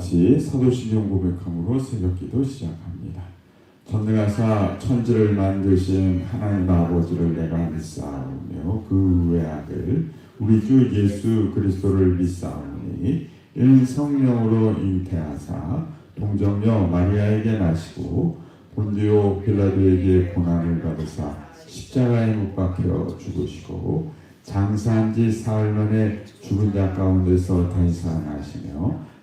같이 사도신경 고백함으로 새벽기도 시작합니다. 전능하사 천지를 만드신 하나님 아버지를 내가 믿사오며 그 외 아들 우리 주 예수 그리스도를 믿사오니 이는 성령으로 잉태하사 동정녀 마리아에게 나시고 본디오 빌라도에게 고난을 받으사 십자가에 못 박혀 죽으시고 장사한 지 사흘 만에 죽은 자 가운데서 다시 살아나시며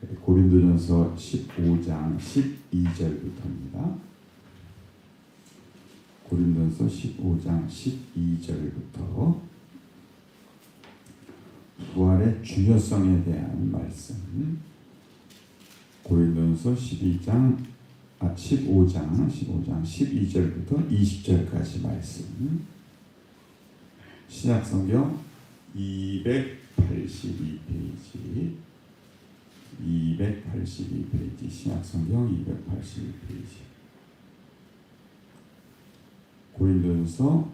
고린도전서 15장 12절부터입니다. 고린도전서 15장 12절부터 부활의 중요성에 대한 말씀. 고린도전서 12장 아 15장 15장 12절부터 20절까지 말씀. 신약 성경 282페이지 282페이지 신약 성경 282페이지. 고린도전서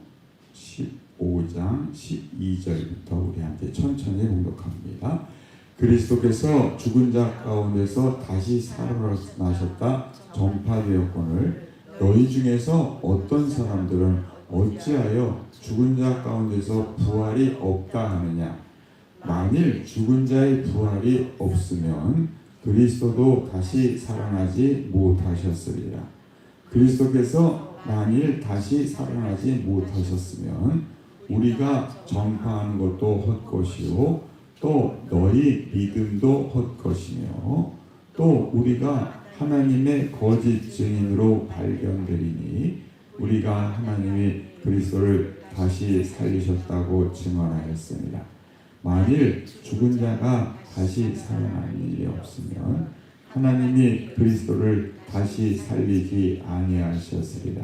15장 12절부터 우리 함께 천천히 공독합니다. 그리스도께서 죽은 자 가운데서 다시 살아나셨다. 전파되었거늘 너희 중에서 어떤 사람들은 어찌하여 죽은 자 가운데서 부활이 없다 하느냐 만일 죽은 자의 부활이 없으면 그리스도도 다시 살아나지 못하셨으리라 그리스도께서 만일 다시 살아나지 못하셨으면 우리가 전파하는 것도 헛것이요 또 너희 믿음도 헛것이며 또 우리가 하나님의 거짓 증인으로 발견되리니 우리가 하나님이 그리스도를 다시 살리셨다고 증언하였습니다. 만일 죽은 자가 다시 살아날 일이 없으면 하나님이 그리스도를 다시 살리지 아니하셨으리라.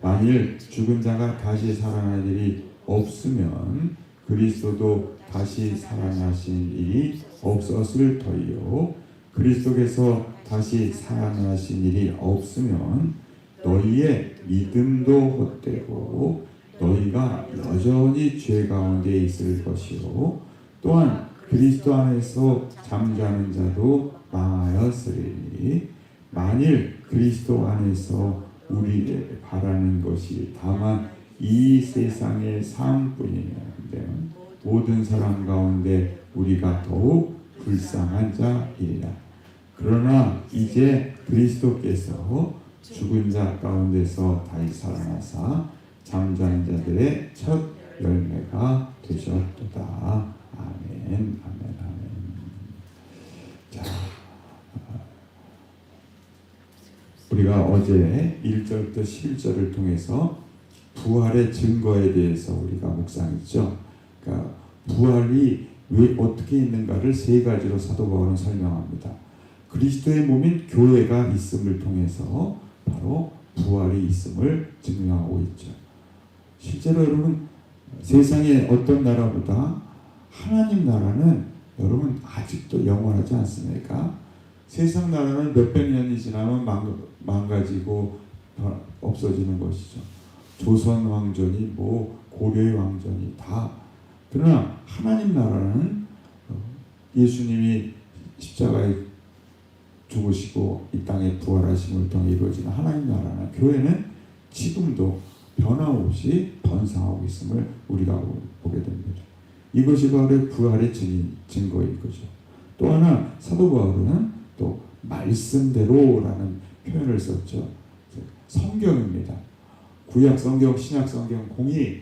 만일 죽은 자가 다시 살아날 일이 없으면 그리스도도 다시 살아나신 일이 없었을 터이요. 그리스도께서 다시 살아나신 일이 없으면 너희의 믿음도 헛되고 너희가 여전히 죄 가운데 있을 것이요. 또한 그리스도 안에서 잠자는 자도 망하였으리니 만일 그리스도 안에서 우리를 바라는 것이 다만 이 세상의 삶뿐이면 모든 사람 가운데 우리가 더욱 불쌍한 자이라. 그러나 이제 그리스도께서 죽은 자 가운데서 다시 살아나사 잠자는 자들의 첫 열매가 되셨도다. 아멘, 아멘, 아멘. 자, 우리가 어제 1절부터 11절을 통해서 부활의 증거에 대해서 우리가 묵상했죠. 그러니까 부활이 왜 어떻게 있는가를 세 가지로 사도 바울은 설명합니다. 그리스도의 몸인 교회가 있음을 통해서 바로 부활이 있음을 증명하고 있죠. 실제로 여러분 세상의 어떤 나라보다 하나님 나라는 여러분 아직도 영원하지 않습니까? 세상 나라는 몇백 년이 지나면 망가지고 없어지는 것이죠. 조선 왕전이 뭐 고려의 왕전이 다 그러나 하나님 나라는 예수님이 십자가에 죽으시고 이 땅에 부활하심을 통해 이루어지는 하나님 나라는 교회는 지금도 변함없이 번성하고 있음을 우리가 보게 됩니다. 이것이 바로 부활의 증인, 증거인 거죠. 또 하나 사도 바울은 또 말씀대로라는 표현을 썼죠. 성경입니다. 구약 성경, 신약 성경 공이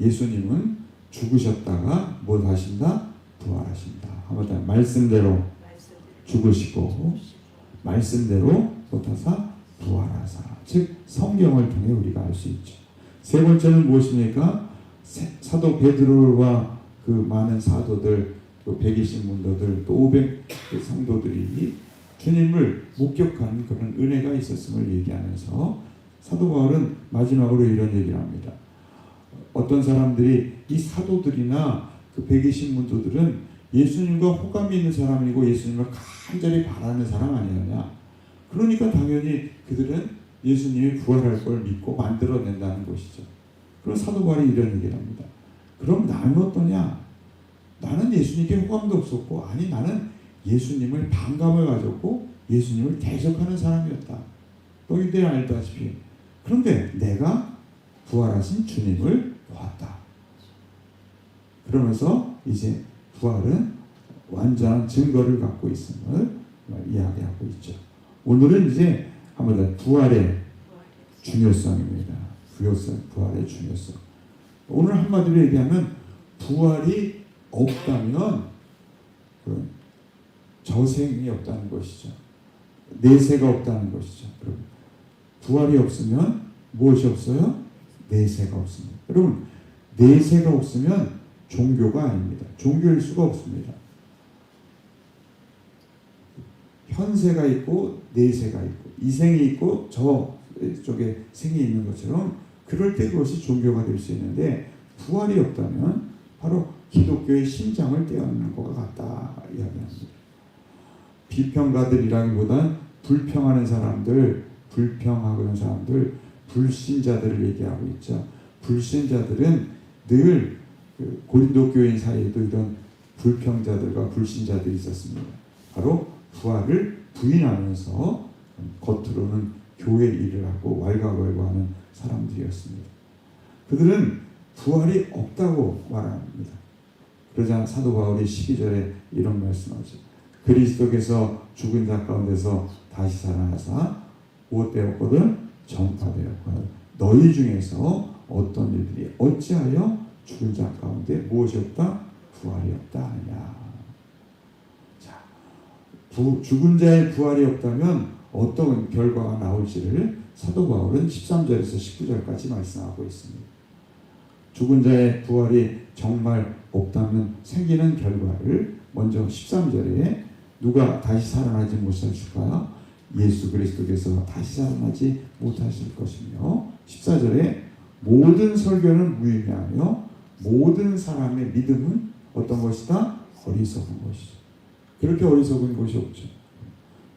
예수님은 죽으셨다가 뭐 하신다? 부활하신다. 한번 더 말씀대로 죽으시고 말씀대로 못하사 부활하사. 즉 성경을 통해 우리가 알 수 있죠. 세 번째는 무엇입니까? 사도 베드로와 그 많은 사도들 또 120 문도들 또 500 성도들이 주님을 목격한 그런 은혜가 있었음을 얘기하면서 사도 바울은 마지막으로 이런 얘기를 합니다. 어떤 사람들이 이 사도들이나 그 백이신 문도들은 예수님과 호감이 있는 사람이고 예수님을 간절히 바라는 사람 아니었냐. 그러니까 당연히 그들은 예수님이 부활할 걸 믿고 만들어낸다는 것이죠. 그럼 사도 바울이 이런 얘기를 합니다. 그럼 나는 어떠냐? 나는 예수님께 호감도 없었고 아니 나는 예수님을 반감을 가졌고 예수님을 대적하는 사람이었다. 너희들이 알다시피 그런데 내가 부활하신 주님을 보았다. 그러면서 이제 부활은 완전한 증거를 갖고 있음을 이야기하고 있죠. 오늘은 이제 한번 더 부활의 중요성입니다. 부활성, 부활의 중요성. 오늘 한마디로 얘기하면 부활이 없다면 그런 저생이 없다는 것이죠. 내세가 없다는 것이죠. 여러분, 부활이 없으면 무엇이 없어요? 내세가 없습니다. 여러분, 내세가 없으면 종교가 아닙니다. 종교일 수가 없습니다. 현세가 있고 내세가 있고 이생이 있고 저 쪽에 생이 있는 것처럼 그럴 때 그것이 종교가 될 수 있는데 부활이 없다면 바로 기독교의 심장을 떼어놓는 것과 같다 이야기합니다. 비평가들이라기보단 불평하는 사람들, 불평하는 사람들, 불신자들을 얘기하고 있죠. 불신자들은 늘 그 고린도 교인 사이에도 이런 불평자들과 불신자들이 있었습니다. 바로 부활을 부인하면서 겉으로는 교회 일을 하고 왈가왈부하는 사람들이었습니다. 그들은 부활이 없다고 말합니다. 그러자 사도 바울이 12절에 이런 말씀하죠. 그리스도께서 죽은 자 가운데서 다시 살아나사 무엇되었거든 전파되었거든 너희 중에서 어떤 이들이 어찌하여 죽은 자 가운데 무엇이 없다? 부활이 없다 하느냐. 자, 부, 죽은 자의 부활이 없다면 어떤 결과가 나올지를 사도 바울은 13절에서 19절까지 말씀하고 있습니다. 죽은 자의 부활이 정말 없다면 생기는 결과를 먼저 13절에 누가 다시 살아나지 못하실까요? 예수 그리스도께서 다시 살아나지 못하실 것이며 14절에 모든 설교는 무의미하며 모든 사람의 믿음은 어떤 것이다? 어리석은 것이죠. 그렇게 어리석은 것이 없죠.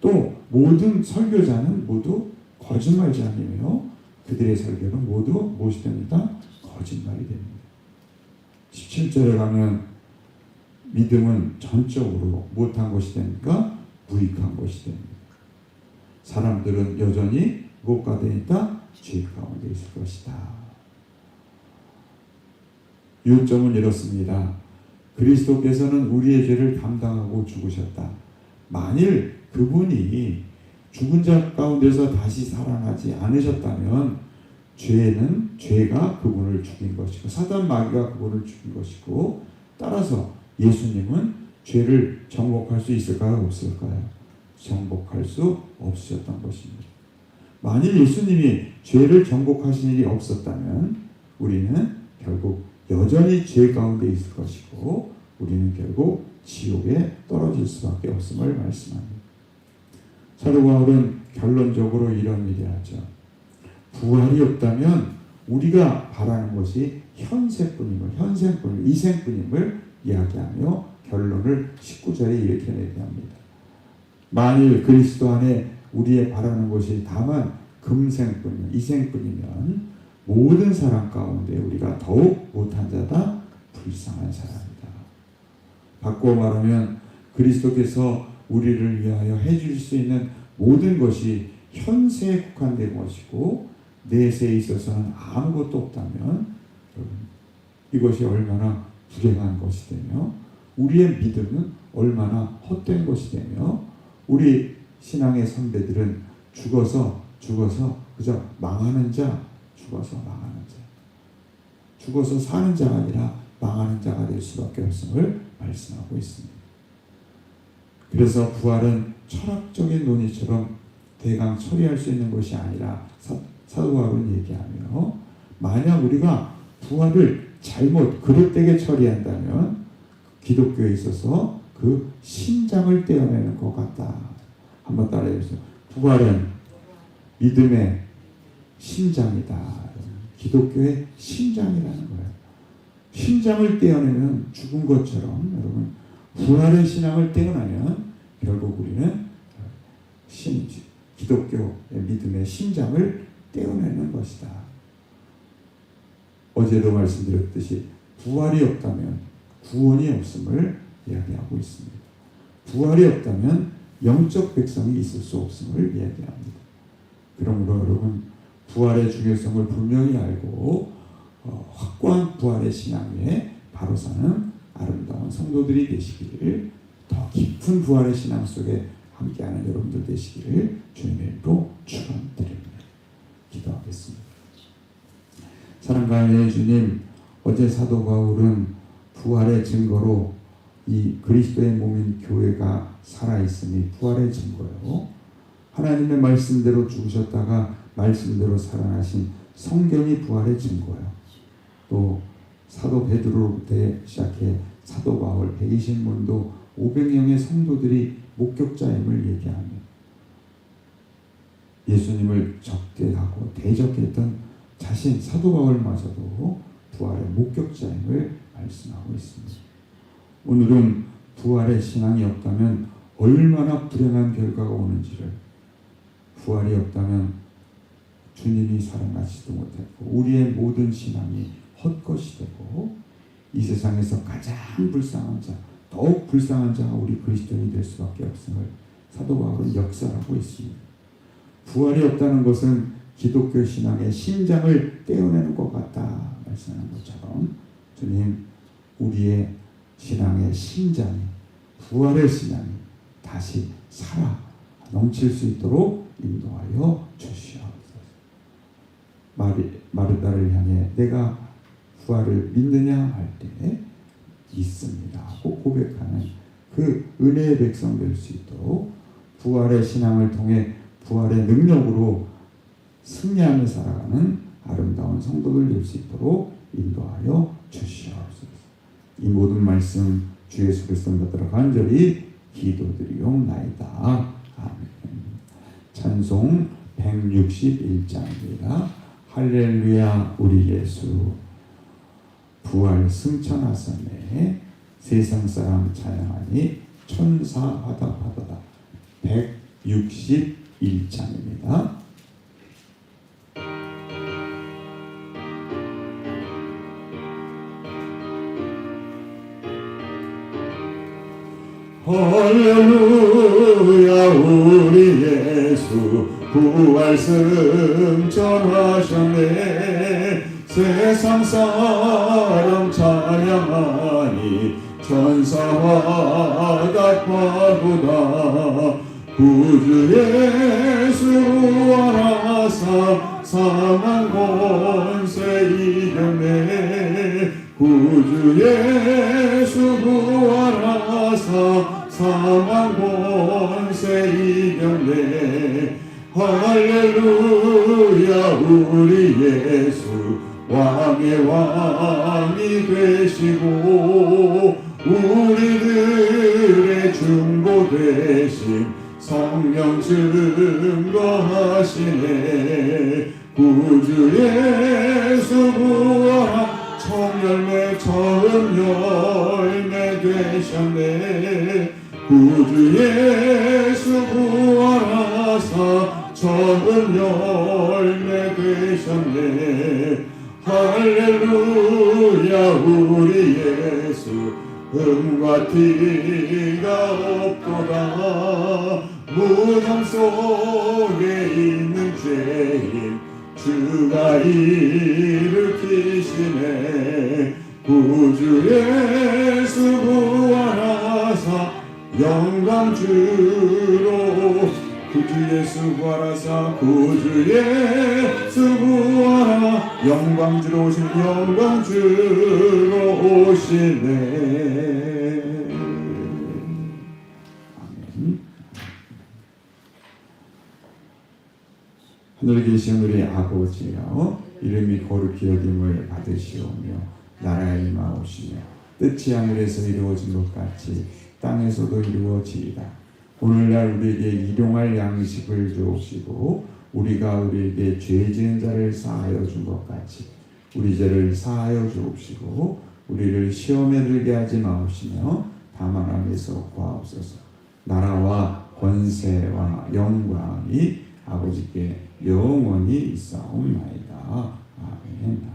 또 모든 설교자는 모두 거짓말자이며 그들의 설교는 모두 무엇이 됩니다? 거짓말이 됩니다. 17절에 가면 믿음은 전적으로 못한 것이 됩니까? 무익한 것이 됩니다. 사람들은 여전히 무엇 가운데 있다? 죄 가운데 있을 것이다. 요점은 이렇습니다. 그리스도께서는 우리의 죄를 담당하고 죽으셨다. 만일 그분이 죽은 자 가운데서 다시 살아나지 않으셨다면 죄는 죄가 그분을 죽인 것이고 사단 마귀가 그분을 죽인 것이고 따라서 예수님은 죄를 정복할 수 있을까요? 없을까요? 정복할 수 없으셨던 것입니다. 만일 예수님이 죄를 정복하신 일이 없었다면 우리는 결국 여전히 죄 가운데 있을 것이고 우리는 결국 지옥에 떨어질 수밖에 없음을 말씀합니다. 사도 바울은 결론적으로 이런 얘기 하죠. 부활이 없다면 우리가 바라는 것이 현세뿐임을, 현생뿐임을, 이생뿐임을 이야기하며 결론을 19절에 이렇게 얘기합니다. 만일 그리스도 안에 우리의 바라는 것이 다만 금생뿐이면, 이생뿐이면 모든 사람 가운데 우리가 더욱 못한 자다, 불쌍한 사람이다. 바꾸어 말하면 그리스도께서 우리를 위하여 해줄 수 있는 모든 것이 현세에 국한된 것이고 내세에 있어서는 아무것도 없다면 이것이 얼마나 불행한 것이 되며 우리의 믿음은 얼마나 헛된 것이 되며 우리 신앙의 선배들은 죽어서 죽어서 그저 망하는 자 죽어서 망하는 자 죽어서 사는 자가 아니라 망하는 자가 될 수밖에 없음을 말씀하고 있습니다. 그래서 부활은 철학적인 논의처럼 대강 처리할 수 있는 것이 아니라 사도 바울은 얘기하며 만약 우리가 부활을 잘못 그릇되게 처리한다면 기독교에 있어서 그 심장을 떼어내는 것 같다. 한번 따라해 보세요. 부활은 믿음의 심장이다. 기독교의 심장이라는 거예요. 심장을 떼어내면 죽은 것처럼 여러분 부활의 신앙을 떼어내면 결국 우리는 신, 기독교의 믿음의 심장을 떼어내는 것이다. 어제도 말씀드렸듯이 부활이 없다면 구원이 없음을 이야기하고 있습니다. 부활이 없다면 영적 백성이 있을 수 없음을 이야기합니다. 그러므로 여러분 부활의 중요성을 분명히 알고 어, 확고한 부활의 신앙 위에 바로 사는 아름다운 성도들이 되시기를 더 깊은 부활의 신앙 속에 함께하는 여러분들 되시기를 주님의 이름으로 축원드립니다. 기도하겠습니다. 은혜의 주님, 어제 사도 바울은 부활의 증거로 이 그리스도의 몸인 교회가 살아있음이 부활의 증거요. 하나님의 말씀대로 죽으셨다가 말씀대로 살아나신 성경이 부활의 증거예요. 또 사도 베드로부터 시작해 사도 바울 120문도 500명의 성도들이 목격자임을 얘기합니다. 예수님을 적대하고 대적했던 자신 사도 바울마저도 부활의 목격자임을 말씀하고 있습니다. 오늘은 부활의 신앙이 없다면 얼마나 불행한 결과가 오는지를 부활이 없다면 주님이 살아나지도 못했고 우리의 모든 신앙이 헛것이 되고 이 세상에서 가장 불쌍한 자, 더욱 불쌍한 자가 우리 그리스도인이 될 수밖에 없음을 사도 바울은 역설하고 있습니다. 부활이 없다는 것은 기독교 신앙의 심장을 떼어내는 것 같다 말씀하는 것처럼 주님 우리의 신앙의 심장이 부활의 신앙이 다시 살아 넘칠 수 있도록 인도하여 주시옵소서. 마리, 마르다를 향해 내가 부활을 믿느냐 할 때 있습니다 하고 고백하는 그 은혜의 백성 될 수 있도록 부활의 신앙을 통해 부활의 능력으로 승리하며 살아가는 아름다운 성도들 될 수 있도록 인도하여 주시옵소서. 이 모든 말씀 주 예수 그리스도 받들어 간절히 기도드리옵나이다. 찬송 161장입니다. 할렐루야 우리 예수 부활 승천하사네 세상 사람 찬양하니 천사 화답하도다 161장입니다. 할렐루야 우리 예수 부활 승천하셨네. 세상 사람 찬양하니 천사와 답하도다. 구주 예수 부활하사 사망 권세 이겼네. 구주 예수 부활하사 사망 권세 이겼네 할렐루야 우리 예수. 왕의 왕이 되시고 우리들의 중보 되신 성령 증거하시네. 구주 예수 부활 청열매 처음 열매 되셨네 구주 예수 부활하사 처음 열매 되셨네. 할렐루야 우리 예수. 음과 티가 없도다. 무덤 속에 있는 죄인 주가 일으키시네. 구주 부활하사 영광 주로 구주 예수 부활하사 구주 예수 부활하 영광 주로 오신 영광 주로 오시네. 하늘에 계신 우리 아버지여 이름이 거룩히 여김을 받으시오며 나라에 임하오시며 뜻이 하늘에서 이루어진 것 같이 땅에서도 이루어지이다 오늘날 우리에게 일용할 양식을 주옵시고 우리가 우리에게 죄 지은 자를 사하여 준 것 같이 우리 죄를 사하여 주옵시고 우리를 시험에 들게 하지 마옵시며 다만 악에서 구하옵소서. 나라와 권세와 영광이 아버지께 영원히 있사옵나이다. 아멘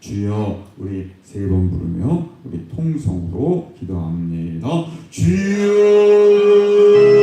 주여 우리 세 번 부르며 우리 통성으로 기도합니다. 주여